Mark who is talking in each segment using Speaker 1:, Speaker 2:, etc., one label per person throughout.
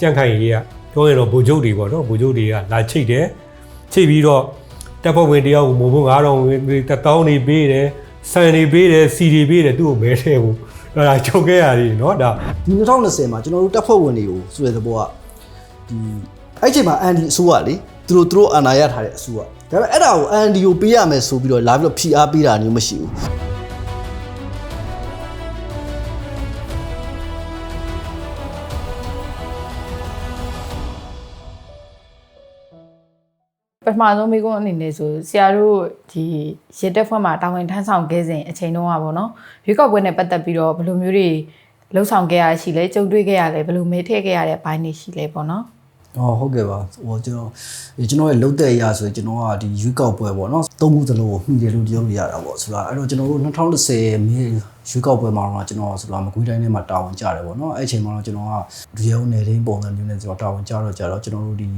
Speaker 1: ကြန့်ခိုင်ရေးကပြောရင်တော့ဗိုလ်ချုပ်တွေပေါ့နော်ဗိုလ်ချုပ်တွေကလာချိတ်တယ်ချိတ်ပြီးတော့တပ်ဖွဲ့ဝင်တယောက်ကိုမိုးဘုံ9000ဝင်တက်တောင်းနေပေးတယ်ဆန်နေပေးတယ်စီတွေပေးတယ်သူ့ကိုမဲထဲဘူးအဲ့ဒါချုပ်ခဲ့ရတယ်နော်ဒါ
Speaker 2: ဒီ2020မှာကျွန်တော်တို့တပ်ဖွဲ့ဝင်တွေကိုဆိုတဲ့သဘောကဒီအဲ့ချိန်မှာအန်ဒီအစိုးရလေသူတို့သူတို့အာဏာရထားတဲ့အစိုးရဒါပေမဲ့အဲ့ဒါကိုအန်ဒီကိုပေးရမယ်ဆိုပြီးတော့လာပြီးတော့ဖိအားပေးတာမျိုးမရှိဘူး
Speaker 3: ပထမဆုံးမိကုန်းအနေနဲ့ဆိုဆရာတို့ဒီရစ်တက်ဖွဲ့မှာတာဝန်ထမ်းဆောင်ခဲ့စဉ်အချိန်တုန်းကပေါ့နော်ရွေးကောက်ပွဲနဲ့ပတ်သက်ပြီးတော့ဘယ်လိုမျိုးတွေလှုပ်ဆောင်ခဲ့ရရှိလဲကြုံတွေ့ခဲ့ရလဲဘယ်လိုမေးထည့်ခဲ့ရတဲ့ဘိုင်းတွေရှိလဲပေါ့နော်
Speaker 2: อ๋อဟုတ်ကဲ့ပါဟိုကျွန်တော်ဒီကျွန်တော်ရဲ့လုတ်တဲ့အရာဆိုရင်ကျွန်တော်ကဒီရွေးကောက်ပွဲပေါ့နော်သုံးခုသလုံးကိုမှီတယ်လို့ပြောလို့ရတာပေါ့ဆိုတာအဲ့တော့ကျွန်တော်တို့2010မေ ရွေးကောက်ပွဲမှာတော့ကျွန်တော်ဆိုတာမကွေးတိုင်းထဲမှာတာဝန်ကြတယ်ပေါ့နော်အဲ့အချိန်မှာတော့ကျွန်တော်ကဒီရုံးနယ်ရင်းပုံစံမျိုးနဲ့ကျွန်တော်တာဝန်ကြတော့ကြတော့ကျွန်တော်တို့ဒီ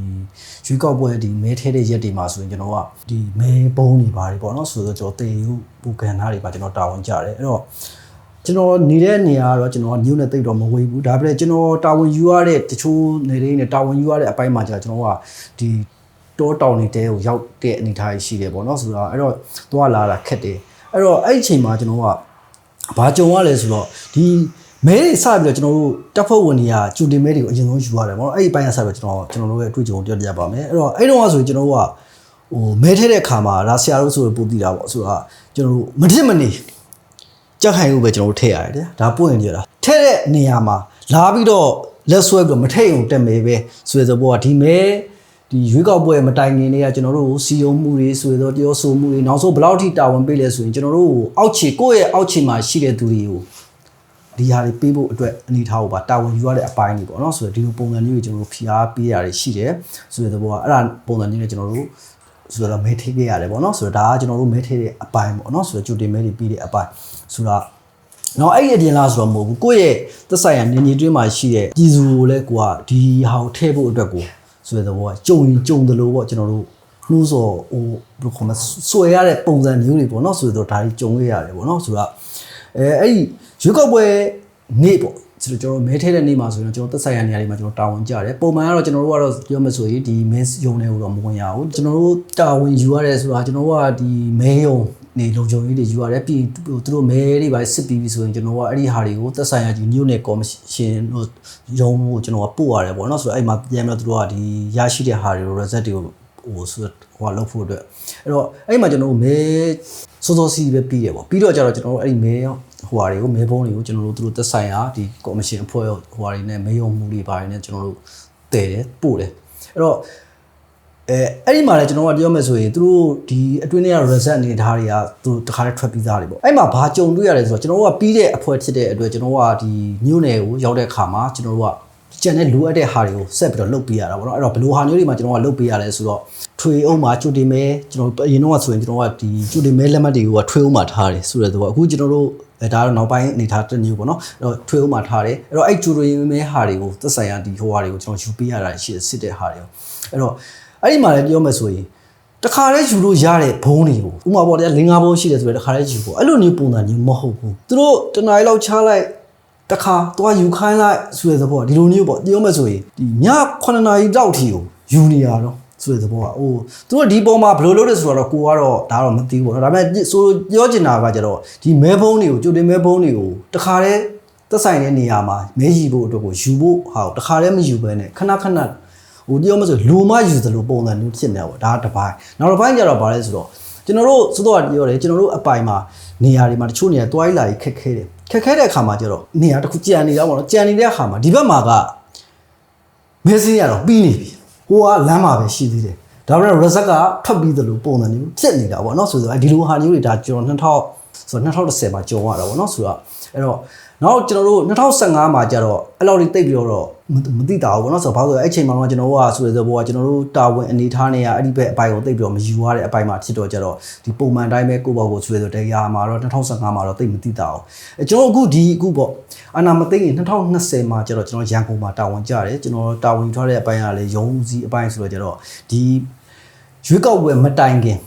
Speaker 2: ရွေးကောက်ပွဲဒီမဲထဲတဲ့ရက်တွေမှာဆိုရင်ကျွန်တော်ကဒီမဲပုံးတွေပါတယ်ပေါ့နော်ဆိုတော့ကျွန်တော်တေယူပူကန်သားတွေပါကျွန်တော်တာဝန်ကြတယ်အဲ့တော့ကျွန်တော်နေတဲ့နေရာကတော့ကျွန်တော်ညို့နဲ့တိတ်တော့မဝေးဘူးဒါပေမဲ့ကျွန်တော်တာဝန်ယူရတဲ့တချို့နေတွေနဲ့တာဝန်ယူရတဲ့အပိုင်းမှာကြာကျွန်တော်ကဒီတောတောင်နေတဲ့ကိုရောက်တဲ့အနေအထားရှိတယ်ပေါ့နော်ဆိုတော့အဲ့တော့သွားလာတာခက်တယ်အဲ့တော့အဲ့ဒီအချိန်မှာကျွန်တော်က ဘာကြုံရလဲဆိုတော့ဒီမဲတွေစပြီးတော့ကျွန်တော်တို့တပ်ဖွဲ့ဝင်တွေကကျူတင်မဲတွေကိုအရင်ဆုံးယူရတယ်ပေါ့နော်အဲ့ဒီပိုင်းကစပြီးတော့ကျွန်တော်ကျွန်တော်တို့ရဲ့အတွေ့အကြုံကိုပြောပြပါမယ်အဲ့တော့အဲ့တော့ကဆိုရင်ကျွန်တော်တို့ကဟိုမဲထဲတဲ့ခါမှာဒါဆရာတို့ဆိုတော့ပို့တည်တာပေါ့ဆိုတော့ကျွန်တော်တို့မထစ်မနေကြက်ခိုင်ကိုပဲကျွန်တော်တို့ထည့်ရတယ်ဗျာဒါပွင့်ကြတာထည့်တဲ့နေရာမှာလာပြီးတော့လက်ဆွဲပြီးတော့မထည့်အောင်တက်မယ်ပဲဆိုတဲ့ဘောကဒီမဲ ဒီရွေးကောက်ပွဲမတိုင်ခင်တွေကကျွန်တော်တို့ကိုစီယုံမှုတွေဆိုတော့တရားဆိုမှုတွေနောက်ဆုံးဘယ်လောက်ထိတာဝန်ပေးလဲဆိုရင်ကျွန်တော်တို့ကိုအောက်ခြေကိုယ့်ရဲ့အောက်ခြေမှာရှိတဲ့သူတွေကိုဒီဟာတွေပေးဖို့အတွက်အနေထားကိုပါတာဝန်ယူရတဲ့အပိုင်းတွေပေါ့နော်ဆိုတော့ဒီလိုပုံစံမျိုးတွေကျွန်တော်တို့ဖိအားပေးရတယ်ရှိတယ်ဆိုတဲ့ဘောကအဲ့ဒါပုံစံမျိုးနဲ့ကျွန်တော်တို့ဆိုတော့မဲထိခဲ့ရတယ်ပေါ့နော်ဆိုတော့ဒါကကျွန်တော်တို့မဲထိတဲ့အပိုင်းပေါ့နော်ဆိုတော့ကြိုတင်မဲတွေပြီးတဲ့အပိုင်းဆိုတော့နော်အဲ့ဒီအပြင်လားဆိုတော့မဟုတ်ဘူးကိုယ့်ရဲ့သက်ဆိုင်ရာနေနေတွင်းမှာရှိတဲ့ပြည်သူကိုလည်းကိုကဒီဟာကိုထည့်ဖို့အတွက်ကို ဆိုတဲ့ဘောကကြုံရင်ကြုံတယ်လို့ပေါ့ကျွန်တော်တို့နှိုးစော်ဟိုဘယ်လိုခေါ်မလဲဆွဲရတဲ့ပုံစံမျိုးတွေပေါ့နော်ဆိုတော့ဒါကြီးကြုံခဲ့ရတယ်ပေါ့နော်ဆိုတော့အဲအဲ့ဒီရွေးကောက်ပွဲနေ့ပေါ့ဆိုတော့ကျွန်တော်မဲထဲတဲ့နေ့မှာဆိုရင်ကျွန်တော်သက်ဆိုင်ရာနေရာတွေမှာကျွန်တော်တာဝန်ကြတယ်ပုံမှန်ကတော့ကျွန်တော်တို့ကတော့ပြောမှဆိုရင်ဒီမဲယုံနေလို့တော့မဝင်ရဘူးကျွန်တော်တို့တာဝန်ယူရတယ်ဆိုတာကျွန်တော်တို့ကဒီမဲယုံ နေလုံခြုံရေးတွေယူရတယ်ပြီးဟိုသူတို့မဲတွေပါစစ်ပြီးပြီဆိုရင်ကျွန်တော်ကအဲ့ဒီဟာတွေကိုသက်ဆိုင်ရာဒီမြို့နယ်ကော်မရှင်တို့ရုံးကိုကျွန်တော်ကပို့ရတယ်ပေါ့နော်ဆိုတော့အဲ့မှာပြန်ပြီးတော့သူတို့ကဒီရရှိတဲ့ဟာတွေကို result တွေကိုဟိုဆိုဟိုလောက်ဖို့အတွက်အဲ့တော့အဲ့မှာကျွန်တော်တို့မဲစောစောစီးပဲပြီးတယ်ပေါ့ပြီးတော့ကျတော့ကျွန်တော်တို့အဲ့ဒီမဲဟိုဟာတွေကိုမဲဘုံတွေကိုကျွန်တော်တို့သူတို့သက်ဆိုင်ရာဒီကော်မရှင်အဖွဲ့ဟိုဟာတွေနဲ့မဲယုံမှုတွေပါတယ်နဲ့ကျွန်တော်တို့တည်တယ်ပို့တယ်အဲ့တော့ အဲအဲ့ဒီမှာလည်းကျွန်တော်ကပြောမယ်ဆိုရင်သူတို့ဒီအတွင်းထဲက reset အနေထားတွေကသူတို့တခါတည်းထွက်ပြီးသားတွေပေါ့အဲ့မှာဘာကြုံတွေ့ရလဲဆိုတော့ကျွန်တော်တို့ကပြီးတဲ့အဖွဲ့ဖြစ်တဲ့အတွက်ကျွန်တော်ကဒီမြို့နယ်ကိုရောက်တဲ့အခါမှာကျွန်တော်တို့ကကျန်တဲ့လိုအပ်တဲ့ဟာတွေကိုဆက်ပြီးတော့လုပ်ပေးရတာပေါ့နော်အဲ့တော့ဘယ်လိုဟာမျိုးတွေမှာကျွန်တော်ကလုပ်ပေးရလဲဆိုတော့ထွေအုပ်မှာကျူတင်မဲကျွန်တော်အရင်တော့ဆိုရင်ကျွန်တော်ကဒီကျူတင်မဲလက်မှတ်တွေကိုကထွေအုပ်မှာထားတယ်ဆိုတဲ့တော့အခုကျွန်တော်တို့အဲဒါတော့နောက်ပိုင်းအနေထားတစ်မျိုးပေါ့နော်အဲ့တော့ထွေအုပ်မှာထားတယ်အဲ့တော့အဲ့ကျူတင်မဲဟာတွေကိုသက်ဆိုင်ရာဒီဟိုဟာတွေကိုကျွန်တော်ယူပေးရတာရှိတယ်စစ်တဲ့ဟာတွေအဲ့တော့ အဲ့ဒီမှာလည်းပြောမယ်ဆိုရင်တခါတည်းယူလို့ရတဲ့ဘုံတွေကိုဥမာပေါ်တယ်လင်္ကာဘုံရှိတယ်ဆိုရင်တခါတည်းယူဖို့အဲ့လိုမျိုးပုံစံမျိုးမဟုတ်ဘူးသူတို့တနားရီလောက်ချလိုက်တခါသွားယူခိုင်းလိုက်ဆိုတဲ့သဘောကဒီလိုမျိုးပေါ့ပြောမယ်ဆိုရင်ဒီည9နာရီလောက်ထိကိုယူနေရတော့ဆိုတဲ့သဘောကဟိုသူတို့ဒီပုံမှာဘယ်လိုလုပ်လဲဆိုတော့ကိုကတော့ဒါတော့မသိဘူးပေါ့နော်ဒါပေမဲ့ဆိုပြောချင်တာကကြတော့ဒီမဲဘုံတွေကိုကြိုတင်မဲဘုံတွေကိုတခါတည်းသက်ဆိုင်တဲ့နေရာမှာမဲရီဖို့အတွက်ကိုယူဖို့ဟာကိုတခါတည်းမယူဘဲနဲ့ခဏခဏ ဟိုပြောမဆိုလူမယူသလိုပုံစံမျိုးဖြစ်နေတာပေါ့ဒါကတစ်ပိုင်းနောက်တစ်ပိုင်းကျတော့ဗာလဲဆိုတော့ကျွန်တော်တို့စိုးတော့ပြောတယ်ကျွန်တော်တို့အပိုင်မှာနေရာတွေမှာတချို့နေရာတွိုင်းလာကြီးခက်ခဲတယ်ခက်ခဲတဲ့အခါမှာကျတော့နေရာတစ်ခုကြံနေတာပေါ့နော်ကြံနေတဲ့အခါမှာဒီဘက်မှာကမဲစင်းရတော့ပြီးနေပြီဟိုကလမ်းမှာပဲရှိသေးတယ်ဒါပေမဲ့ reset ကထွက်ပြီးသလိုပုံစံမျိုးဖြစ်နေတာပေါ့နော်ဆိုတော့ဒီလိုဟာမျိုးတွေဒါကျွန်တော်2000ဆိုတော့2010မှာကြုံရတာပေါ့နော်ဆိုတော့အဲ့တော့ နောက်ကျွန်တော်တို့2015မှာကျတော့အဲ့လောက်ထိတိတ်ပြီးတော့မသိတာဘူးပေါ့နော်ဆိုတော့ဘာလို့လဲအဲ့ချိန်မှာတော့ကျွန်တော်တို့ကဆိုတဲ့ဘောကကျွန်တော်တို့တာဝန်အနေထားနေရအဲ့ဒီဘက်အပိုင်းကိုတိတ်ပြီးတော့မယူရတဲ့အပိုင်းမှာဖြစ်တော့ကျတော့ဒီပုံမှန်တိုင်းပဲကိုယ့်ဘောကိုဆိုတဲ့တရားမှာတော့2015မှာတော့တိတ်မသိတာဘူးအဲကျွန်တော်အခုဒီအခုပေါ့အနာမသိရင်2020မှာကျတော့ကျွန်တော်ရန်ကုန်မှာတာဝန်ကြတယ်ကျွန်တော်တာဝန်ယူထားတဲ့အပိုင်းကလည်းရုံးစည်းအပိုင်းဆိုတော့ကျတော့ဒီရွေးကောက်ပွဲမတိုင်ခင်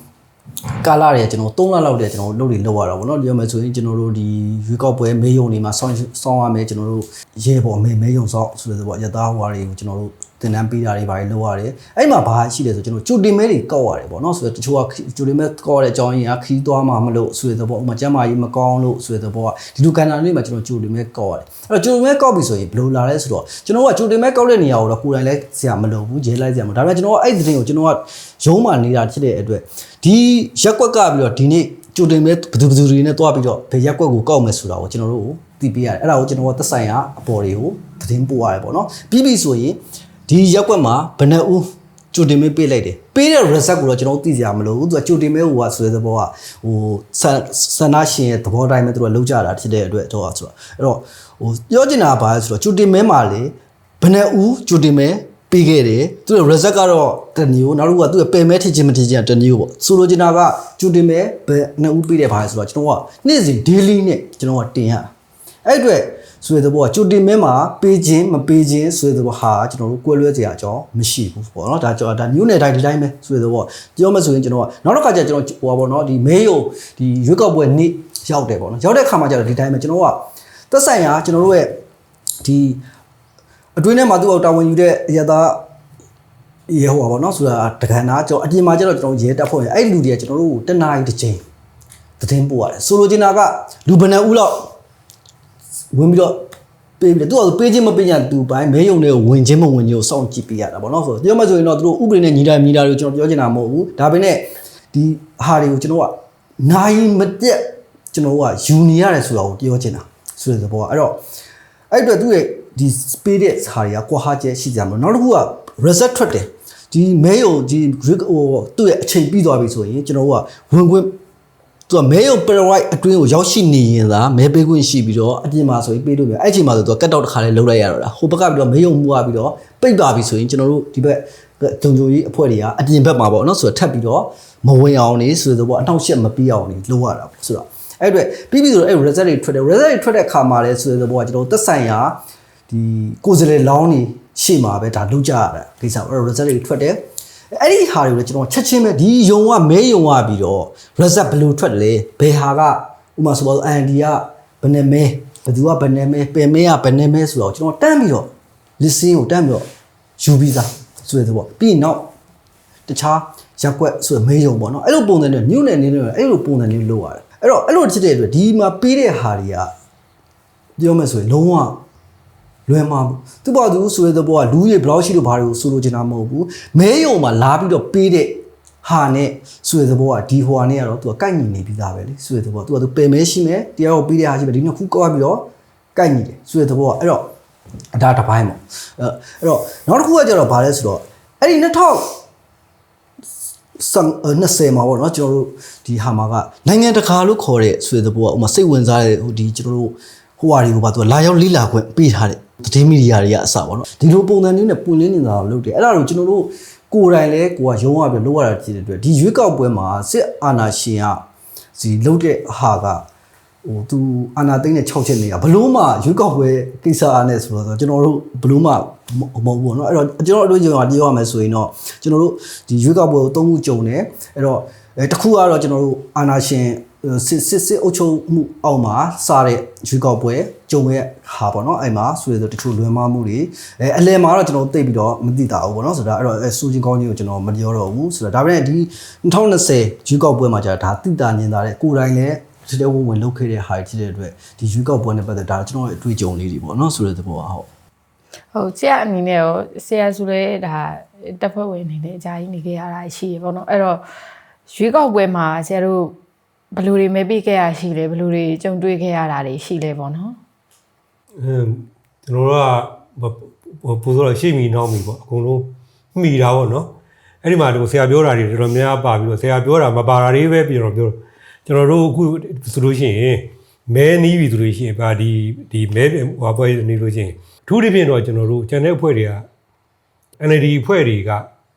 Speaker 2: ကာလာတွေကျွန်တော်3လလောက်တည်းကျွန်တော်လုပ်တွေလုပ်ရတာပေါ့နော်ပြောမယ်ဆိုရင်ကျွန်တော်တို့ဒီရွေးကောက်ပွဲမေးယုံတွေမှာစောင်းစောင်းရမယ်ကျွန်တော်တို့ရဲပေါ်မေးမေးယုံစောင်းဆိုတဲ့ပေါ့ရသားဟွာတွေကိုကျွန်တော်တို့ တင်တန်းပေးတာတွေဘာတွေလုပ်ရတယ်အဲ့မှာဘာရှိလဲဆိုကျွန်တော်ကြိုတင်မဲတွေကောက်ရတယ်ပေါ့နော်ဆိုတော့တချို့ကကြိုတင်မဲကောက်ရတဲ့အကြောင်းရင်းကခီးသွားမှာမလို့ဆိုတဲ့ပေါ့ဥပမာကျမ်းမာရေးမကောင်းလို့ဆိုတဲ့ပေါ့ဒီလိုကန်တာလေးမှာကျွန်တော်ကြိုတင်မဲကောက်ရတယ်အဲ့တော့ကြိုတင်မဲကောက်ပြီဆိုရင်ဘယ်လိုလာလဲဆိုတော့ကျွန်တော်ကကြိုတင်မဲကောက်တဲ့နေရာကိုတော့ကိုယ်တိုင်လဲဆရာမလုပ်ဘူးရဲလိုက်ဆရာမဒါပေမဲ့ကျွန်တော်ကအဲ့ဒီတင်ကိုကျွန်တော်ကရုံးမှနေတာဖြစ်တဲ့အတွက်ဒီရက်ကွက်ကပြီးတော့ဒီနေ့ကြိုတင်မဲဘယ်သူဘယ်သူတွေနဲ့တွားပြီးတော့ဘယ်ရက်ကွက်ကိုကောက်မယ်ဆိုတာကိုကျွန်တော်တို့ကိုသိပေးရတယ်အဲ့ဒါကိုကျွန်တော်ကသက်ဆိုင်ရာအပေါ်တွေကိုသတင်းပို့ရတယ်ပေါ့နော်ပြီးပြီဆိုရင် ဒီရက်ကွက်မှာဘယ်နှဦးကြိုတင်မဲပေးလိုက်တယ်ပေးတဲ့ result ကိုတော့ကျွန်တော်တို့သိကြမလို့ဘူးသူကကြိုတင်မဲဟိုကဆိုတဲ့သဘောကဟိုဆန်ဆန္ဒရှင်ရဲ့သဘောတိုင်းပဲသူကလောက်ကြတာဖြစ်တဲ့အတွက်တော့ဆိုတော့အဲ့တော့ဟိုပြောချင်တာကဘာလဲဆိုတော့ကြိုတင်မဲမှာလေဘယ်နှဦးကြိုတင်မဲပေးခဲ့တယ်သူရဲ့ result ကတော့တမျိုးနောက်တစ်ခုကသူ့ရဲ့ပယ်မဲထစ်ချင်းမထစ်ချင်းကတမျိုးပေါ့ဆိုလိုချင်တာကကြိုတင်မဲဘယ်နှဦးပေးတယ်ဘာလဲဆိုတော့ကျွန်တော်ကနေ့စဉ် daily နဲ့ကျွန်တော်ကတင်ရတာအဲ့အတွက် ဆိုတဲ့ဘောကကြိုတင်မဲမှာပေးခြင်းမပေးခြင်းဆိုတဲ့ဘောဟာကျွန်တော်တို့ကွဲလွဲစရာအကြောင်းမရှိဘူးပေါ့နော်ဒါကြောဒါမျိုးနယ်တိုင်းဒီတိုင်းပဲဆိုတဲ့ဘောပြောမှဆိုရင်ကျွန်တော်ကနောက်တစ်ခါကျကျွန်တော်ဟိုပါပေါ့နော်ဒီမဲယုံဒီရွေးကောက်ပွဲနေ့ရောက်တယ်ပေါ့နော်ရောက်တဲ့ခါမှာကျတော့ဒီတိုင်းပဲကျွန်တော်ကသက်ဆိုင်ရာကျွန်တော်တို့ရဲ့ဒီအတွင်းထဲမှာသူ့အောင်တာဝန်ယူတဲ့အရသာရေဟောပါပေါ့နော်ဆိုတာတက္ကနာကျွန်တော်အပြင်မှာကျတော့ကျွန်တော်ရဲတက်ဖို့ရင်အဲ့ဒီလူတွေကကျွန်တော်တို့ကိုတနားရီတစ်ချိန်သတင်းပို့ရတယ်ဆိုလိုချင်တာကလူဘယ်နှဦးလောက် ဝင်ပြီးတော့ပေးပြီးတော့သူကပေးခြင်းမပေးခြင်းသူပိုင်းမဲယုံတွေကိုဝင်ခြင်းမဝင်ခြင်းကိုစောင့်ကြည့်ပေးရတာပေါ့နော်ဆိုတော့ပြောမှဆိုရင်တော့သူတို့ဥပဒေနဲ့ညီတိုင်းညီတာတွေကိုကျွန်တော်ပြောချင်တာမဟုတ်ဘူးဒါပေမဲ့ဒီဟာတွေကိုကျွန်တော်ကနိုင်မပြတ်ကျွန်တော်ကယူနေရတယ်ဆိုတာကိုပြောချင်တာဆိုတဲ့သဘောကအဲ့တော့အဲ့အတွက်သူ့ရဲ့ဒီ speed တဲ့ဟာတွေကကွာဟာကျဲရှိကြမှာနောက်တစ်ခုက reset ထွက်တယ်ဒီမဲယုံဒီ Greek ဟိုသူ့ရဲ့အချိန်ပြီးသွားပြီဆိုရင်ကျွန်တော်ကဝင်ခွင့် သူကမဲရုံပရဝိုက်အတွင်းကိုရောက်ရှိနေရင်သာမဲပေးခွင့်ရှိပြီးတော့အပြင်မှာဆိုရင်ပေးလို့မျိုးအဲ့အချိန်မှာဆိုသူကကတ်တော့တစ်ခါလေးလှုပ်လိုက်ရတော့တာဟိုဘက်ကပြီးတော့မဲရုံမှုကပြီးတော့ပိတ်သွားပြီဆိုရင်ကျွန်တော်တို့ဒီဘက်ဂျုံဂျုံကြီးအဖွဲ့တွေကအပြင်ဘက်မှာပေါ့နော်ဆိုတော့ထပ်ပြီးတော့မဝင်အောင်နေဆိုတော့ပေါ့အနောက်ရှက်မပြီးအောင်နေလုပ်ရတာပေါ့ဆိုတော့အဲ့အတွက်ပြီးပြီဆိုတော့အဲ့ result တွေထွက်တယ် result တွေထွက်တဲ့ခါမှာလဲဆိုတော့ပေါ့ကျွန်တော်တို့သက်ဆိုင်ရာဒီကိုယ်စလေလောင်းနေရှေ့မှာပဲဒါလုပ်ကြရတာကိစ္စအဲ့ result တွေထွက်တယ် အဲ့ဒီဟာတွေကိုလည်းကျွန်တော်ချက်ချင်းပဲဒီယုံကမဲယုံကပြီးတော့ result ဘယ်လိုထွက်တယ်လဲဘယ်ဟာကဥမာဆိုပါတော့ ND ကဘယ်နဲ့မဲဘယ်သူကဘယ်နဲ့မဲပင်မဲကဘယ်နဲ့မဲဆိုတော့ကျွန်တော်တန်းပြီးတော့ listen ကိုတန်းပြီးတော့ယူပြီးသားဆိုတဲ့ပေါ့ပြီးရင်နောက်တခြားရက်ကွက်ဆိုရမဲယုံပေါ့နော်အဲ့လိုပုံစံနဲ့မြို့နယ်နေနေအဲ့လိုပုံစံလေးလုပ်ရတယ်အဲ့တော့အဲ့လိုဖြစ်တဲ့အတွက်ဒီမှာပေးတဲ့ဟာတွေကပြောမယ်ဆိုရင်လုံးဝ လွယ်မှာသူ့ဘာသူဆိုတဲ့သဘောကလူကြီးဘလောက်ရှိလို့ဘာလို့ဆိုလိုချင်တာမဟုတ်ဘူးမဲယုံမှာလာပြီးတော့ပေးတဲ့ဟာနဲ့ဆိုတဲ့သဘောကဒီဟိုဟာနဲ့ကတော့သူကကိုက်ညီနေပြီးသားပဲလေဆိုတဲ့သဘောသူကသူပယ်မဲရှိမယ်တရားကိုပေးတဲ့ဟာရှိမယ်ဒီနှစ်ခုကောက်ပြီးတော့ကိုက်ညီတယ်ဆိုတဲ့သဘောကအဲ့တော့ဒါတစ်ပိုင်းပေါ့အဲ့အဲ့တော့နောက်တစ်ခုကကျတော့ဘာလဲဆိုတော့အဲ့ဒီ2000စံ20မှာပေါ့နော်ကျွန်တော်တို့ဒီဟာမှာကနိုင်ငံတကာလို့ခေါ်တဲ့ဆိုတဲ့သဘောကဥမာစိတ်ဝင်စားတဲ့ဟိုဒီကျွန်တော်တို့ဟိုဟာတွေကိုပါသူကလာရောက်လိလာခွင့်ပေးထားတဲ့ သတင်းမီဒီယာတွေကအစပေါ့နော်ဒီလိုပုံစံမျိုးနဲ့ပွင့်လင်းနေတာကိုလုပ်တယ်အဲ့ဒါတော့ကျွန်တော်တို့ကိုယ်တိုင်လည်းကိုကရုံးရပြီးလုပ်ရတာဖြစ်တဲ့အတွက်ဒီရွေးကောက်ပွဲမှာစစ်အာဏာရှင်ကဒီလုပ်တဲ့ဟာကဟိုသူအာနာသိန်းနဲ့6ချက်နေတာဘလို့မှရွေးကောက်ပွဲကိစ္စအားနဲ့ဆိုတော့ကျွန်တော်တို့ဘလို့မှမဟုတ်ဘူးပေါ့နော်အဲ့တော့ကျွန်တော်တို့အတွေ့အကြုံကပြောရမယ်ဆိုရင်တော့ကျွန်တော်တို့ဒီရွေးကောက်ပွဲကိုသုံးခုကြုံတယ်အဲ့တော့အဲတစ်ခုကတော့ကျွန်တော်တို့အာနာရှင် စစ်စစ်စစ်အုပ်ချုပ်မှုအောက်မှာစားတဲ့ရွေးကောက်ပွဲကြုံရဲ့ဟာပေါ့နော်အဲ့မှာဆိုရဆိုတချို့လွယ်မှားမှုတွေအဲအလဲမှာတော့ကျွန်တော်သိပြီးတော့မသိတာဘူးပေါ့နော်ဆိုတော့အဲ့တော့အဲစူချင်းကောင်းကြီးကိုကျွန်တော်မပြောတော့ဘူးဆိုတော့ဒါပေမဲ့ဒီ2020ရွေးကောက်ပွဲမှာကြာဒါတိတာညင်တာတဲ့ကိုယ်တိုင်လည်းဒီတဲ့ဝင်ဝင်လုပ်ခဲ့တဲ့ဟာတွေဖြစ်တဲ့အတွက်ဒီရွေးကောက်ပွဲနဲ့ပတ်သက်ဒါကျွန်တော်ရဲ့အတွေ့အကြုံလေးတွေပေါ့နော်ဆိုတဲ့သဘောอ่ะဟုတ်
Speaker 3: ဟုတ်ဆရာအနေနဲ့ရောဆရာဆိုလဲဒါတက်ဖွဲ့ဝင်အနေနဲ့အကြကြီးနေခဲ့ရတာရှိရပေါ့နော်အဲ့တော့ရွေးကောက်ပွဲမှာဆရာတို့ ဘယ်လိုတွေမဲပေးခဲ့ရရှိလဲဘယ်လိုတွေကြုံတွေ့ခဲ့ရတာတွေရှိလဲပေါ့နော်
Speaker 1: အင်းကျွန်တော်တို့ကဟိုပို့ဆိုတော့ရှိမိနောက်မိပေါ့အကုန်လုံးမိတာပေါ့နော်အဲ့ဒီမှာဒီဆရာပြောတာတွေတော်တော်များများပါပြီးတော့ဆရာပြောတာမပါတာတွေပဲပြီးတော့ပြောကျွန်တော်တို့အခုဆိုလို့ရှိရင်မဲနီးပြီဆိုလို့ရှိရင်ဗာဒီဒီမဲဟိုပွဲနေလို့ရှိရင်အထူးသဖြင့်တော့ကျွန်တော်တို့ကျန်တဲ့အဖွဲ့တွေက NLD အဖွဲ့တွေက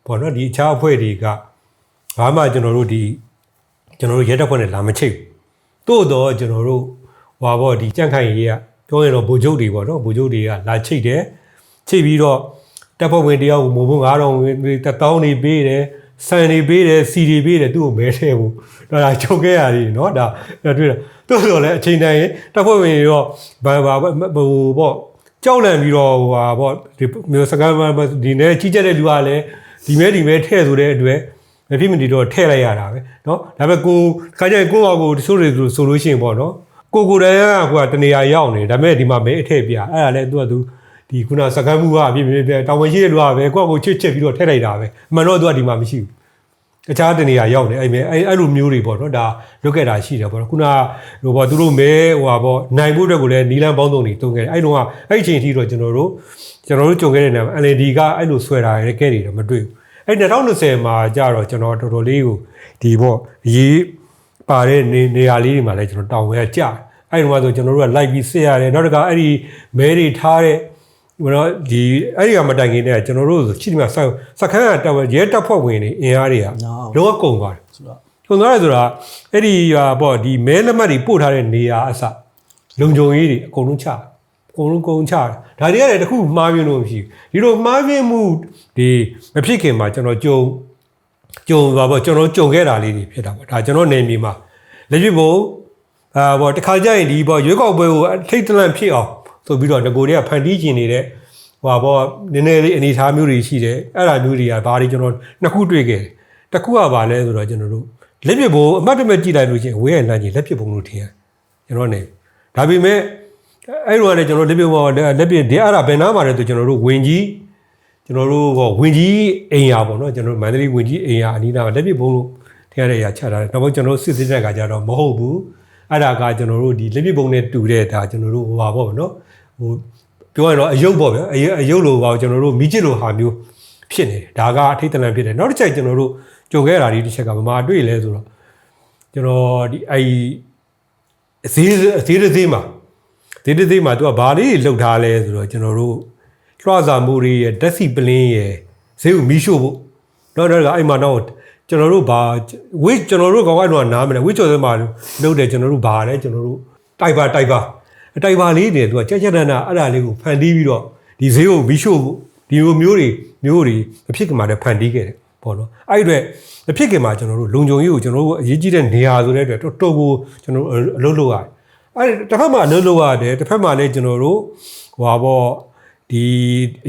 Speaker 1: ပေါ့နော်ဒီအခြားအဖွဲ့တွေကဘာမှကျွန်တော်တို့ဒီ ကျွန်တော်တို့ရဲတပ်ဖွဲ့နဲ့လာမချိတ်ဘူးသို့တော့ကျွန်တော်တို့ဟွာပေါ့ဒီကြန့်ခိုင်ရေးကပြောရင်တော့ဗိုလ်ချုပ်တွေပေါ့နော်ဗိုလ်ချုပ်တွေကလာချိတ်တယ်ချိတ်ပြီးတော့တပ်ဖွဲ့ဝင်တယောက်ကိုမိုးဖို့9000ဝင်တောင်းနေပေးတယ်ဆန်နေပေးတယ်စီတွေပေးတယ်သူ့ကိုမဲထဲဘူးဒါဒါချုပ်ခဲ့ရတယ်နော်ဒါတွေ့တာသို့တော်လည်းအချိန်တိုင်းတပ်ဖွဲ့ဝင်ရောဘာဘာဟိုပေါ့ကြောက်လန့်ပြီးတော့ဟိုပါပေါ့ဒီမျိုးစကားဒီနဲ့ကြီးကြက်တဲ့လူကလည်းဒီမဲဒီမဲထဲ့ဆိုတဲ့အတွက် မဖြစ်မနေတော့ထဲ့လိုက်ရတာပဲเนาะဒါပေမဲ့ကိုခါကျရင်ကိုယ့်ဘာကိုတချို့တွေဆိုလို့ရှိရင်ပေါ့နော်ကိုကိုယ်တိုင်ကကိုကတနေရာရောက်နေဒါပေမဲ့ဒီမှာမဲအထည့်ပြအဲ့ဒါလည်းသူကသူဒီခုနစကမ်းမှုကအပြည့်ပြည့်ပြည့်တောင်ဝင်ရှိတဲ့လူကပဲကိုယ့်ကိုချစ်ချစ်ပြီးတော့ထည့်လိုက်တာပဲအမှန်တော့သူကဒီမှာမရှိဘူး တခြားတနေရာရောက်နေအဲ့မဲအဲ့အဲ့လိုမျိုးတွေပေါ့နော်ဒါလွတ်ခဲ့တာရှိတယ်ပေါ့နော်ခုနကဟိုပေါ့သူတို့မဲဟိုပါပေါ့နိုင်ဖို့အတွက်ကိုလည်းနီလန်ပေါင်းစုံတွေတုံးခဲ့တယ်အဲ့တော့ကအဲ့အချိန်အထိတော့ကျွန်တော်တို့ကျွန်တော်တို့ကြုံခဲ့တဲ့နေရာမှာ LED ကအဲ့လိုဆွဲတာရခဲ့တယ်တော့မတွေ့ဘူး အဲ့2020မှာကြတော့ကျွန်တော်တော်တော်လေးကိုဒီပေါ့ရေးပါတဲ့နေနေရာလေးတွေမှာလည်းကျွန်တော်တောင်းဝဲကြာအဲ့ဒီမှာဆိုကျွန်တော်တို့ကလိုက်ပြီးစစ်ရတယ်နောက်တစ်ခါအဲ့ဒီမဲတွေထားတဲ့ဘယ်တော့ဒီအဲ့ဒီကမတိုင်ခင်တည်းကကျွန်တော်တို့ဆိုချိတိမှာစစခန်းကတက်ဝဲရဲတပ်ဖွဲ့ဝင်တွေအင်အားတွေက
Speaker 2: နော်
Speaker 1: လုံးဝကုန်သွားတယ်
Speaker 2: ဆိုတော့
Speaker 1: ကုန်သွားတယ်ဆိုတာအဲ့ဒီဟာပေါ့ဒီမဲလက်မှတ်တွေပို့ထားတဲ့နေရာအစလုံခြုံရေးတွေအကုန်လုံးချ အကုန်လုံးကုန်ချတယ်ဒါတွေကလည်းတခုမှားပြင်းလို့မရှိဘူးဒီလိုမှားပြင်းမှုဒီမဖြစ်ခင်မှာကျွန်တော်ကြုံကြုံပါပေါ့ကျွန်တော်ကြုံခဲ့တာလေးတွေဖြစ်တာပေါ့ဒါကျွန်တော်နေမြေမှာလက်ပြဖို့အာပေါ့တခါကျရင်ဒီပေါ့ရွေးကောက်ပွဲကိုထိတ်တလန့်ဖြစ်အောင်ဆိုပြီးတော့ငကိုတွေကဖန်တီးကျင်နေတဲ့ဟိုပေါ့နည်းနည်းလေးအနေအထားမျိုးတွေရှိတယ်အဲ့ဒါမျိုးတွေကဘာတွေကျွန်တော်နှစ်ခုတွေ့ခဲ့တယ်တစ်ခုကဘာလဲဆိုတော့ကျွန်တော်တို့လက်ပြဖို့အမှတ်တမဲ့ကြည့်လိုက်လို့ချင်းဝေးရလမ်းကြီးလက်ပြပုံလို့ထင်ရကျွန်တော်နေဒါပေမဲ့ အဲ့လိုကလည်းကျွန်တော်လက်ပြဖို့လက်ပြဒီအဲ့ဒါဘယ်နားမှာလဲဆိုကျွန်တော်တို့ဝင်ကြီးကျွန်တော်တို့ဟောဝင်ကြီးအိမ်ယာပေါ့နော်ကျွန်တော်တို့မန္တလေးဝင်ကြီးအိမ်ယာအနီးနားမှာလက်ပြပုံလို့ထင်ရတဲ့အရာချထားတယ်နောက်ဆုံးကျွန်တော်တို့စစ်စစ်တဲ့ကကြတော့မဟုတ်ဘူးအဲ့ဒါကကျွန်တော်တို့ဒီလက်ပြပုံနဲ့တူတဲ့ဒါကျွန်တော်တို့ဟိုပါပေါ့နော်ဟိုပြောရတော့အယုတ်ပေါ့ဗျာအယုတ်အယုတ်လိုပါကျွန်တော်တို့မိချစ်လိုဟာမျိုးဖြစ်နေတယ်ဒါကအထိတ်တလန့်ဖြစ်တယ်နောက်တစ်ချက်ကျွန်တော်တို့ကြုံခဲ့တာဒီတစ်ချက်ကဘာမှအတွေ့လဲဆိုတော့ကျွန်တော်ဒီအဲ့အသေးအသေးသေးမှာ သေးသေးမှာ तू ကဘာလေးလှုပ်ထားလဲဆိုတော့ကျွန်တော်တို့လွှစာမှုတွေရဲ့ဓာတ်စီပလင်းရဲ့ဈေးကိုမီးရှို့ဖို့တော့တော့အဲ့မှာတော့ကျွန်တော်တို့ဘာဝိကျွန်တော်တို့ကောင်ကတော့နားမလဲဝိကျော်စမှာလုပ်တယ်ကျွန်တော်တို့ဘာလဲကျွန်တော်တို့တိုက်ပါတိုက်ပါအတိုက်ပါလေးတွေ तू ကကြက်ကြက်နန်းနာအဲ့ဒါလေးကိုဖန်တီးပြီးတော့ဒီဈေးကိုမီးရှို့ဖို့ဒီလိုမျိုးတွေမျိုးတွေမဖြစ်ခင်မှာလည်းဖန်တီးခဲ့တယ်ပေါ့နော်အဲ့ဒီအတွက်မဖြစ်ခင်မှာကျွန်တော်တို့လုံခြုံရေးကိုကျွန်တော်တို့အရေးကြီးတဲ့နေရာဆိုတဲ့အတွက်တော်တော်ကိုကျွန်တော်တို့အလုပ်လုပ်ရတယ် အဲ့ဒီတစ်ဖက်မှာအလုပ်လုပ်ရတယ်တစ်ဖက်မှာလည်းကျွန်တော်တို့ဟိုပါပေါ့ဒီ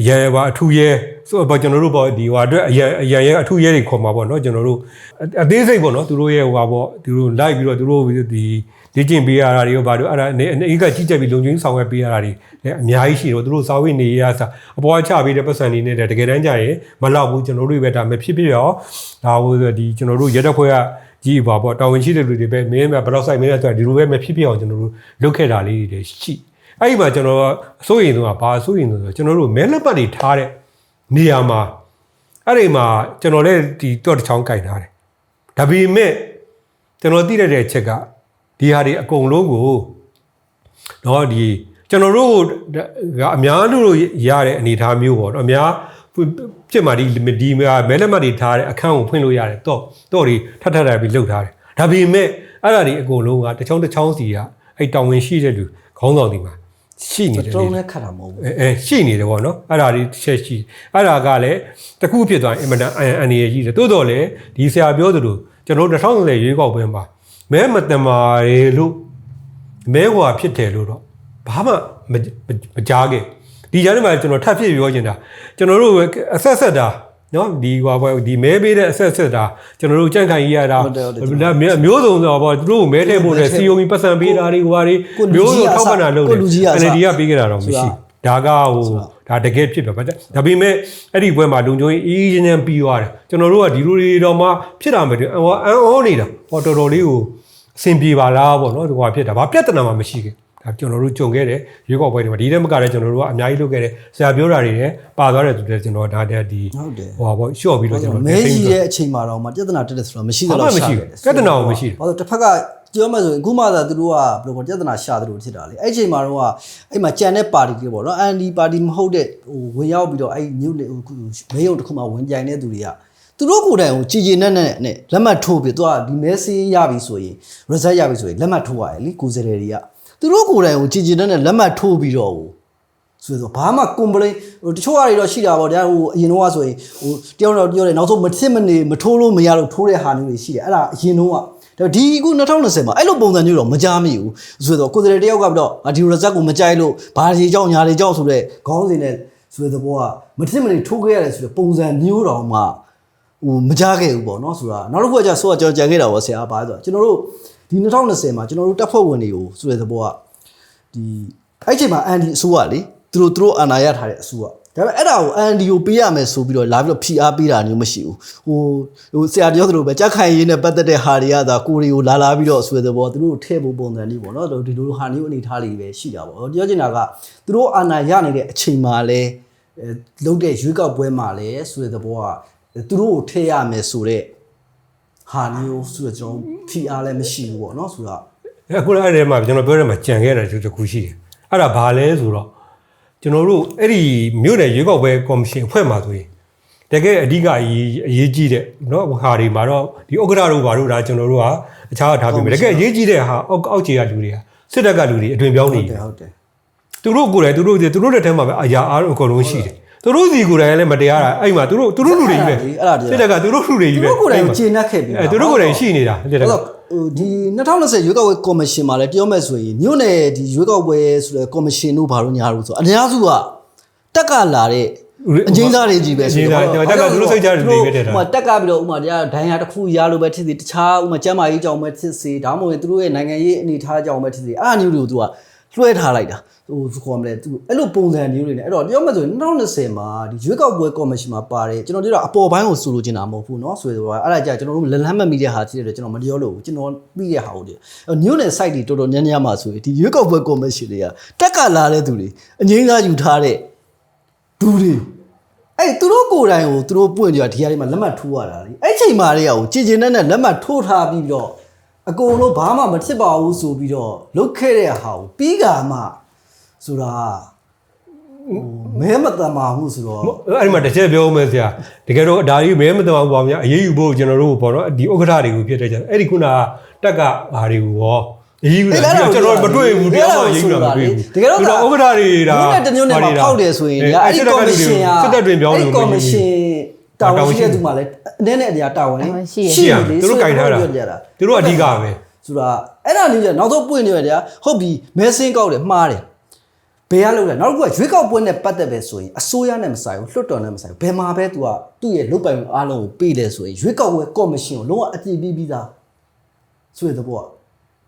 Speaker 1: ရဲပါအထူးရဲဆိုတော့ကျွန်တော်တို့ပေါ့ဒီဟိုအတွက်အရအရရဲအထူးရဲတွေခေါ်မှာပေါ့နော်ကျွန်တော်တို့အသေးစိတ်ပေါ့နော်သူတို့ရဲ့ဟိုပါပေါ့သူတို့လိုက်ပြီးတော့သူတို့ဒီလေ့ကျင့်ပေးရတာတွေရောဘာလို့အဲ့ဒါအိကကြီးကြက်ပြီးလုံခြုံရေးဆောင်ရွက်ပေးရတာတွေလည်းအများကြီးရှိတော့သူတို့စာဝိနေရစာအပေါ်ချပေးတဲ့ပတ်စံတွေနဲ့တကယ်တမ်းကျရင်မလောက်ဘူးကျွန်တော်တို့ပဲဒါမဖြစ်ဖြစ်ရောဒါဟိုဒီကျွန်တော်တို့ရက်တက်ခွဲက ကြီးပါပေါ့တာဝန်ရှိတဲ့လူတွေပဲမင်းပဲဘလောက်ဆိုင်မင်းလဲဆိုတာဒီလိုပဲမဖြစ်ဖြစ်အောင်ကျွန်တော်တို့လုပ်ခဲ့တာလေးတွေရှိအဲ့ဒီမှာကျွန်တော်အစိုးရင်တော့ဘာအစိုးရင်ဆိုတော့ကျွန်တော်တို့မဲလက်ပတ်တွေထားတဲ့နေရာမှာအဲ့ဒီမှာကျွန်တော်လည်းဒီတော့တစ်ချောင်းကြိုက်ထားတယ်ဒါပေမဲ့ကျွန်တော်သိရတဲ့အချက်ကဒီဟာတွေအကုန်လုံးကိုတော့ဒီကျွန်တော်တို့ကအများလို့ရတဲ့အနေအထားမျိုးပေါ့နော်အများ ပြစ်မာဒီဒီမဲလက်မှတ်တွေထားတဲ့အခန်းကိုဖွင့်လို့ရတယ်တော့တော့ဒီထပ်ထပ်ထပ်ပြီးလှုပ်ထားတယ်ဒါပေမဲ့အဲ့ဒါဒီအကုန်လုံးကတစ်ချောင်းတစ်ချောင်းစီကအဲ့တောင်ဝင်ရှိတဲ့လူခေါင်းဆောင်ဒီမှာရှိနေတယ်
Speaker 2: တုံး
Speaker 1: လေ
Speaker 2: နဲ့ခတ်တာမဟုတ်ဘူး
Speaker 1: အဲအဲရှိနေတယ်ပေါ့နော်အဲ့ဒါတွေတစ်ချက်ရှိအဲ့ဒါကလည်းတစ်ခုဖြစ်သွားရင်အင်မတန်အန်အန်ရကြီးတယ်တိုးတော်လည်းဒီဆရာပြောသလိုကျွန်တော်တို့2020ရွေးကောက်ပွဲမှာမဲမတမာရေလို့မဲဟွာဖြစ်တယ်လို့တော့ဘာမှမမကြားခဲ့ ဒီကြားထဲမှာကျွန်တော်ထပ်ဖြစ်ပြောချင်တာကျွန်တော်တို့အဆက်ဆက်တာနော်ဒီဟွာပေါ့ဒီမဲပေးတဲ့အဆက်ဆက်တာကျွန်တော်တို့ကြန့်ခိုင်ရတာမျိုးစုံဆိုတော့သူတို့မဲထည့်ဖို့နဲ့စီယိုမီပတ်စံပေးတာတွေဟွာတွေမျိုးစုံထောက်ပံ့တာလုပ်တယ် NLD ကပေးကြတာတော့မရှိဒါကဟိုဒါတကယ်ဖြစ်ပဲဗျဒါပေမဲ့အဲ့ဒီဘွဲမှာလုံခြုံရေးအေးချင်းချင်းပြီးသွားတယ်ကျွန်တော်တို့ကဒီလိုတွေတော့မှဖြစ်တာမတူဟောအန်အောနေတာဟောတော်တော်လေးကိုအဆင်ပြေပါလားပေါ့နော်ဒီဟိုဖြစ်တာဘာပြဿနာမှမရှိခဲ့ ဒါကျွန်တော်တို့ကြုံခဲ့တယ်ရွေးကောက်ပွဲတွေမှာဒီတက်မကလည်းကျွန်တော်တို့ကအများကြီးလုပ်ခဲ့တယ်ဆရာပြောတာတွေလည်းပါသွားတယ်သူလည်းကျွန်တော်ဒါတည်းဒီ
Speaker 2: ဟုတ်တယ်
Speaker 1: ဟိုပါပေါ့ရှော့ပြီးတော့ကျွန်တော်
Speaker 2: မဲကြီးတဲ့အချိန်မှာတော့မှပြဿနာတက်တယ်ဆိုတော့မရှိတော့
Speaker 1: ဘာမှမရှိဘူးပြဿနာကိုမရှိဘူး
Speaker 2: ဘာလို့တစ်ဖက်ကပြောမှဆိုရင်အခုမှသာသူတို့ကဘယ်လိုပြောပြဿနာရှာတယ်လို့ဖြစ်တာလေအဲ့အချိန်မှာတော့အဲ့မှာကြံတဲ့ပါတီတွေပေါ့နော် ND ပါတီမဟုတ်တဲ့ဟိုဝင်ရောက်ပြီးတော့အဲ့မြို့လေဟိုမဲရုံတစ်ခုမှဝင်ပြိုင်တဲ့သူတွေကသူတို့ကိုယ်တိုင်ကိုကြည်ကြည်နက်နက်နဲ့လက်မှတ်ထိုးပြီးသူကဒီမဲဆေးရပြီဆိုရင် result ရပြီဆိုရင်လက်မှတ်ထိုးရတယ်လေကိုယ်စရဲတွေက သူတို့ကိုယ်တိုင်ကိုကြည်ကြည်နက်နက်လက်မှတ်ထိုးပြီးတော့ဆိုတော့ဘာမှ complain ဟိုတချို့ဟာတွေတော့ရှိတာပေါ့ဗျာဟိုအရင်တော့ဆိုရင်ဟိုတယောက်တော့ပြောတယ်နောက်ဆုံးမစစ်မနေမထိုးလို့မရလို့ထိုးတဲ့ဟာမျိုးတွေရှိတယ်အဲ့ဒါအရင်တော့ကဒါဒီအခု2020မှာအဲ့လိုပုံစံမျိုးတော့မကြားမိဘူးဆိုတော့ကိုယ်စရတယောက်ကပြီးတော့အာဒီ result ကိုမကြိုက်လို့ဘာတွေကြောင့်ညာတွေကြောင့်ဆိုတော့ခေါင်းစဉ်နဲ့ဆိုတဲ့ဘောကမစစ်မနေထိုးခဲ့ရတယ်ဆိုတော့ပုံစံမျိုးတော်မှဟိုမကြားခဲ့ဘူးပေါ့နော်ဆိုတာနောက်တစ်ခုကကြာဆိုတော့ကျွန်တော်ကြံခဲ့တာပေါ့ဆရာဘာလဲဆိုတော့ကျွန်တော်တို့ ဒီ2020မှာကျွန်တော်တို့တက်ဖွဲ့ဝင်တွေကိုဆိုတဲ့သဘောကဒီအဲ့ချိန်မှာအန်ဒီအစိုးရလေသူတို့သူတို့အာဏာရထားတဲ့အစိုးရဒါပေမဲ့အဲ့ဒါကိုအန်ဒီကိုပေးရမယ်ဆိုပြီးတော့လာပြီးတော့ PR ပေးတာမျိုးမရှိဘူးဟိုဟိုဆရာပြောသလိုပဲကြက်ခိုင်ရေးနဲ့ပတ်သက်တဲ့ဟာတွေကသာကိုရီကိုလာလာပြီးတော့ဆိုတဲ့သဘောသူတို့ထည့်ဖို့ပုံစံလေးပေါ့နော်ဒီလိုဟာမျိုးအနေထားလေးပဲရှိတာပေါ့ပြောချင်တာကသူတို့အာဏာရနေတဲ့အချိန်မှာလဲအဲလုံးတဲ့ရွေးကောက်ပွဲမှာလဲဆိုတဲ့သဘောကသူတို့ကိုထည့်ရမယ်ဆိုတော့ ဟာမျိုးဆိုတော့ကျွန်တော် PR လည်းမရှိဘူးပေါ့နော်ဆိုတော့
Speaker 1: အခုလည်းအဲ့ဒီမှာကျွန်တော်ပြောရမှာကြံခဲ့တာတစ်ခုရှိတယ်အဲ့ဒါဘာလဲဆိုတော့ကျွန်တော်တို့အဲ့ဒီမြို့နယ်ရွေးကောက်ပွဲကော်မရှင်အဖွဲ့မှာဆိုရင်တကယ်အဓိကအရေးအရေးကြီးတဲ့เนาะဟာတွေမှာတော့ဒီဥက္ကဋ္ဌတို့ဘာတို့ဒါကျွန်တော်တို့ကအခြားထားပြီးမယ်တကယ်အရေးကြီးတဲ့ဟာအောက်အောက်ခြေကလူတွေကစစ်တပ်ကလူတွေအတွင်ပြောင်းနေ
Speaker 2: ဟုတ်တ
Speaker 1: တယ်
Speaker 2: ယ်ဟုတ်တယ်
Speaker 1: သူတို့ကိုယ်တိုင်သူတို့သူတို့တဲ့ထဲမှာပဲအရာအားလုံးအကုန်လုံးရှိတယ် သူတို့စီကိုယ်တိုင်လည်းမတရားတာအဲ့မှာသူတို့သူတို့လူတွေကြီးပဲ
Speaker 2: အဲ့ဒါတည်း
Speaker 1: စစ်တပ်ကသူတို့လူတွေ
Speaker 2: သူ
Speaker 1: ကြီးပဲ
Speaker 2: တို့ကိုယ်တိုင်ကျေနပ်ခဲ့ပြီ
Speaker 1: အဲသူတို့ကိုယ်တိုင်ရှိနေတာစစ်တပ်က
Speaker 2: ဟိုဒီ2020ရွေးကောက်ပွဲကော်မရှင်မှာလည်းပြောမဲ့ဆိုရင်မြို့နယ်ဒီရွေးကောက်ပွဲဆိုတဲ့ကော်မရှင်တို့ဘာလို့ညာလို့ဆိုအများစုကတက်ကလာတဲ့အငိမ့်သားတွေကြီးပဲ
Speaker 1: အငြိမ်းသားတက်ကသူတို့စိတ်ကြတွေတွေပဲတဲ့တာ
Speaker 2: ဥပမာတက်ကပြီးတော့ဥပမာတရားဒိုင်ယာတစ်ခုရလို့ပဲဖြစ်စီတခြားဥပမာကျမ်းမာရေးကြောင့်ပဲဖြစ်စီဒါမှမဟုတ်ရင်သူတို့ရဲ့နိုင်ငံရေးအနေအထားကြောင့်ပဲဖြစ်စီအားမျိုးတွေကိုသူက လွှဲထားလိုက်တာဟိုခေါ်မလဲသူအဲ့လိုပုံစံမျိုးတွေနဲ့အဲ့တော့ပြောမှဆိုရင်2020မှာဒီရွေးကောက်ပွဲကော်မရှင်မှာပါတယ်ကျွန်တော်တို့ကအပေါ်ပိုင်းကိုဆိုလိုချင်တာမဟုတ်ဘူးเนาะဆိုတော့အဲ့ဒါကြာကျွန်တော်တို့လက်လန်းမမိတဲ့ဟာဖြစ်တဲ့ကျွန်တော်မပြောလို့ဘူးကျွန်တော်ပြီးတဲ့ဟာဟုတ်တယ်ညို့နယ် site တွေတော်တော်များများမှာဆိုရင်ဒီရွေးကောက်ပွဲကော်မရှင်တွေကတက်ကလာတဲ့သူတွေအငိမ့်သားယူထားတဲ့ဒူတွေအဲ့သူတို့ကိုယ်တိုင်ကိုသူတို့ပွင့်ကြဒီဟာတွေမှာလက်မှတ်ထိုးရတာလေအဲ့ချိန်မှာတွေကကိုကြည်ကျင်တဲ့နဲ့လက်မှတ်ထိုးထားပြီးတော့ အကုန်လုံးဘာမှမဖြစ်ပါဘူးဆိုပြီးတော့လုတ်ခဲ့တဲ့ဟာကိုပြီးကမှဆိုတာဟိုမဲမတမာမှုဆိုတော့
Speaker 1: အဲ့ဒီမှာတစ်ချက်ပြောမယ်ဆရာတကယ်တော့ဒါကြီးမဲမတော်ဘူးပေါ့ဗျာအရေးယူဖို့ကျွန်တော်တို့ပေါ့နော်ဒီဥက္ကဋ္ဌတွေကိုဖြစ်တဲ့ကြအဲ့ဒီခုနကတက်ကဘာတွေကိုရောအရေးယူတာကျွန်တော်မတွေ့ဘူးတရားမှအရေးယူတာမတွေ့ဘူး
Speaker 2: တကယ်တော့
Speaker 1: ဥက္ကဋ္ဌတွေဒါ
Speaker 2: ဒီနေ့တမျိုးနဲ့မှာဖောက်တယ်ဆိုရင်ဒီအဲ့ဒီကော်မရှင်က
Speaker 1: စစ်တပ်တွင်ပြောင်းနေ
Speaker 2: အဲ့ဒီကော်မရှင် တာဝန်ရှိတဲ့သူမှလည်းအနေနဲ့အရာတာဝန်
Speaker 3: တာဝန်ရှိရ
Speaker 1: ရှိရ
Speaker 2: လေ
Speaker 1: သူတို့ကင်ထားတာ
Speaker 2: ပြောကြတာ
Speaker 1: သူတို့အဓိကပဲ
Speaker 2: ဆိုတာအဲ့ဒါလေးကနောက်ဆုံးပွင့်နေရတယ်ဟုတ်ပြီမဲစင်းကောက်တယ်မှားတယ်ဘယ်ကလုပ်လဲနောက်တစ်ခုကရွေးကောက်ပွဲနဲ့ပတ်သက်ပဲဆိုရင်အစိုးရနဲ့မဆိုင်ဘူးလွှတ်တော်နဲ့မဆိုင်ဘူးဘယ်မှာပဲ तू ကသူ့ရဲ့လုပ်ပိုင်မှုအားလုံးကိုပေးတယ်ဆိုရင်ရွေးကောက်ပွဲကော်မရှင်ကိုလုံးဝအပြည့်ပြီးပြီးသားဆိုတဲ့ဘောက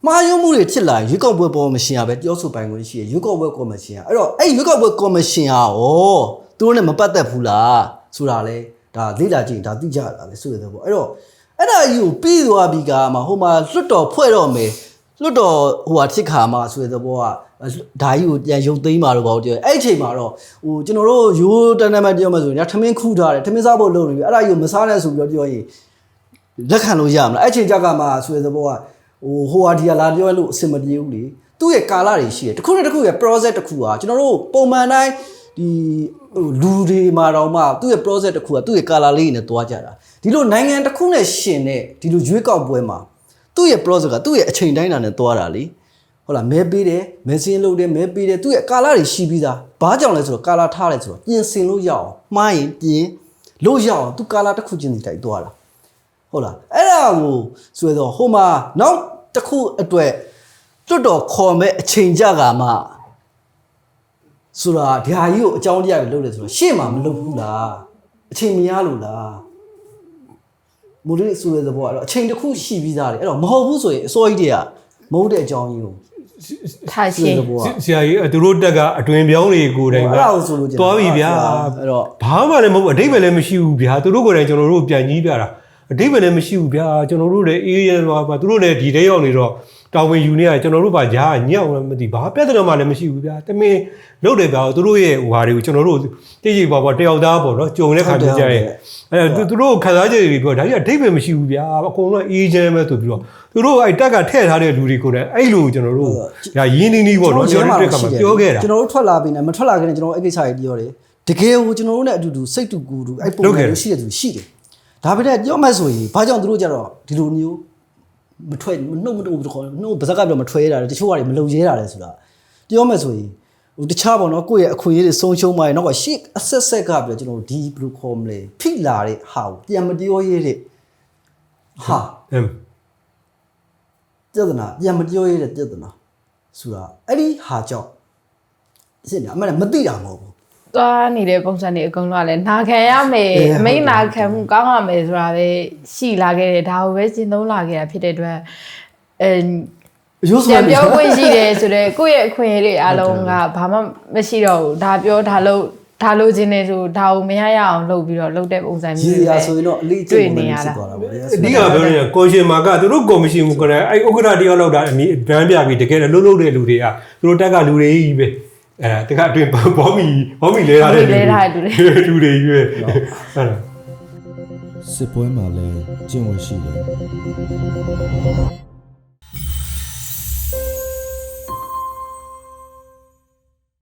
Speaker 2: မှားယွင်းမှုတွေဖြစ်လာရင်ရွေးကောက်ပွဲကော်မရှင်ကပဲပြောဆိုပိုင်ခွင့်ရှိရရွေးကောက်ပွဲကော်မရှင်ကအဲ့တော့အဲ့ဒီရွေးကောက်ပွဲကော်မရှင်ဟာဩသူတို့နဲ့မပတ်သက်ဘူးလားဆိုတာလေ ဒါလေ့လာကြည့်ရင်ဒါသိကြတာလေဆိုတဲ့ဘောအဲ့တော့အဲ့ဒါကြီးကိုပြီးသွားပြီးကမှဟိုမှာလွတ်တော်ဖွဲ့တော့မယ်လွတ်တော်ဟိုဟာထစ်ခါမှာဆိုတဲ့ဘောကဒါကြီးကိုပြန်ရုပ်သိမ်းมาတော့ပေါ့ပြောအဲ့ဒီအချိန်မှာတော့ဟိုကျွန်တော်တို့ရိုးတန်းတန်းမပြောမှဆိုရင်ထမင်းခူးထားတယ်ထမင်းစားဖို့လုပ်နေပြီအဲ့ဒါကြီးကိုမစားနဲ့ဆိုပြီးတော့ပြောရင်လက်ခံလို့ရမလားအဲ့ချိန်ကြကမှဆိုတဲ့သဘောကဟိုဟိုဟာဒီကလာပြောလို့အဆင်မပြေဘူးလေသူ့ရဲ့ကာလတွေရှိတယ်တစ်ခုနဲ့တစ်ခုရဲ့ process တစ်ခုဟာကျွန်တော်တို့ပုံမှန်တိုင်း ဒီဟိုလူတွေမှာတော့မှသူ့ရဲ့ process တစ်ခုကသူ့ရဲ့ကာလလေးနဲ့တွားကြတာဒီလိုနိုင်ငံတစ်ခုနဲ့ရှင်တဲ့ဒီလိုရွေးကောက်ပွဲမှာသူ့ရဲ့ process ကသူ့ရဲ့အချိန်တိုင်းတာနဲ့တွားတာလေဟုတ်လားမဲပေးတယ်မဲစင်းလုပ်တယ်မဲပေးတယ်သူ့ရဲ့ကာလတွေရှိပြီးသားဘာကြောင့်လဲဆိုတော့ကာလထားတယ်ဆိုတော့ပြင်ဆင်လို့ရအောင်မှားရင်ပြင်လို့ရအောင်သူကာလတစ်ခုချင်းစီတိုက်တွားတာဟုတ်လားအဲ့ဒါကိုဆိုတော့ဟိုမှာနောက်တစ်ခုအတွက်တွတ်တော်ခေါ်မဲ့အချိန်ကြကမှ ဆိုတာဓာကြီးကိုအကြောင်းတရားပဲလုပ်တယ်ဆိုတော့ရှေ့မှာမလုပ်ဘူးလားအချိန်မရလို့လားမူလေးဆိုတဲ့သဘောကတော့အချိန်တစ်ခုရှိပြီးသားတယ်အဲ့တော့မဟုတ်ဘူးဆိုရင်အစိုးရတွေကမဟုတ်တဲ့အကြောင်းကြီးကို
Speaker 3: ထားရှ
Speaker 2: ဆို
Speaker 3: င်း
Speaker 2: တဲ့သဘောက
Speaker 1: ဆရာကြီးသူတို့တက်ကအတွင်ပြောင်းတွေကိုယ်တိုင်က
Speaker 2: အဲ့ဒါကိုဆိုလို့ကျင်တာ
Speaker 1: သွားပြီဗျာ
Speaker 2: အဲ့တော့
Speaker 1: ဘာမှလည်းမဟုတ်ဘူးအတိတ်ပဲလည်းမရှိဘူးဗျာသူတို့ကိုယ်တိုင်ကျွန်တော်တို့ပြန်ကြီးပြတာအတိတ်ပဲလည်းမရှိဘူးဗျာကျွန်တော်တို့လည်းအေးရဲသွားပါသူတို့လည်းဒီတဲ့ရောက်နေတော့ တာဝန်ယူနေရကျွန်တော်တို့ပါညာညောက်လည်းမသိဘာပြဿနာမှလည်းမရှိဘူးဗျာတမင်လုပ်တယ်ဗျာသူတို့ရဲ့ဟိုဟာတွေကိုကျွန်တော်တို့တိတိကျပါပေါ့တယောက်သားပေါ့နော်ကြုံတဲ့ခါကျကြရဲ့အဲသူတို့ခံစားချက်တွေပြောဒါကြီးအတိတ်ပဲမရှိဘူးဗျာအကုန်လုံးအေးချမ်းပဲဆိုပြီးတော့သူတို့အဲ့တက်ကထည့်ထားတဲ့လူတွေကိုလည်းအဲ့လိုကျွန်တော်တို့ဒါရင်းနှီးနှီးပေါ့နော်ကျွန်တော်တို့ကမှပြောခဲ့တာ
Speaker 2: ကျွန်တော်တို့ထွက်လာပြီနဲ့မထွက်လာခင်နဲ့ကျွန်တော်အဲ့ကိစ္စကြီးပြောတယ်တကယ်ကိုကျွန်တော်တို့နဲ့အတူတူစိတ်တူကူတူအဲ့ပုံစံမျိုးရှိတဲ့သူရှိတယ်ဒါပေမဲ့ပြောမှဆိုရင်ဘာကြောင့်သူတို့ကြတော့ဒီလိုမျိုး မထွက်နှုတ်မတူဘူးခေါ်နှုတ်ပါဇက်ကပြောမထွက်ရတာလေတချို့ကတွေမလုံရဲတာလေဆိုတာပြောမှဆိုရင်ဟဟိုတခြားပေါ့နော်ကိုယ့်ရဲ့အခွင့်အရေးတွေဆုံးရှုံးမှရင်တော့ရှေ့အဆက်ဆက်ကပြီးတော့ကျွန်တော်ဒီဘယ်လိုခေါ်မလဲဖိလာတဲ့ဟာကိုပြန်မပြောရဲတဲ့ဟာ
Speaker 1: အမ်
Speaker 2: ပြဿနာပြန်မပြောရဲတဲ့ပြဿနာဆိုတာအဲ့ဒီဟာကြောင့်စစ်နေအမှန်တည်းမသိတာမဟုတ်ဘူး
Speaker 3: သွားနေတဲ့ပုံစံတွေအကုန်လုံးကလည်းနာခံရမယ်
Speaker 2: အေး
Speaker 3: အမိန်နာခံမှုကောင်းရမယ်ဆိုတာပဲရှိလာခဲ့တယ်ဒါကိုပဲရှင်းသုံးလာခဲ့တာဖြစ်တဲ့အတွက်အဲ
Speaker 2: အယိုး
Speaker 3: ပြ
Speaker 2: ဆို
Speaker 3: န်ပြောခွင့်ရှိတယ်ဆိုတော့ကိုယ့်ရဲ့အခွင့်အရေးတွေအားလုံးကဘာမှမရှိတော့ဘူးဒါပြောဒါလို့ဒါလို့ခြင်းနေဆိုဒါကိုမရရအောင်လုပ်ပြီးတော့လုပ်တဲ့ပုံစံ
Speaker 2: ရ
Speaker 3: မျိုး
Speaker 2: ည်
Speaker 3: တွေ
Speaker 2: ရ
Speaker 3: ပဲ
Speaker 2: ဆိုရင်တော့အလေးအကျင့်ပုံစံမျိုးဖြစ်သွားတာပေါ့လေ
Speaker 1: အဓိကပြောနေတာကော်ရှင်မာကသူတို့ကော်မရှင်ကလည်းအဲ့ဥက္ကဋ္ဌတယောက်လောက်တာအမည်ဗန်းပြပြီးတကယ်လည်းလှုပ်လှုပ်တဲ့လူတွေကသူတို့တက်ကလူတွေကြီးပဲ အဲတကအတွင်းဘောမီဘောမီလဲထားတဲ့လူတွေလူတွေကြီးပဲအဲ့ဒါ
Speaker 4: စစ်ပွဲမှာလည်းကျင့်ဝတ်ရှိတယ်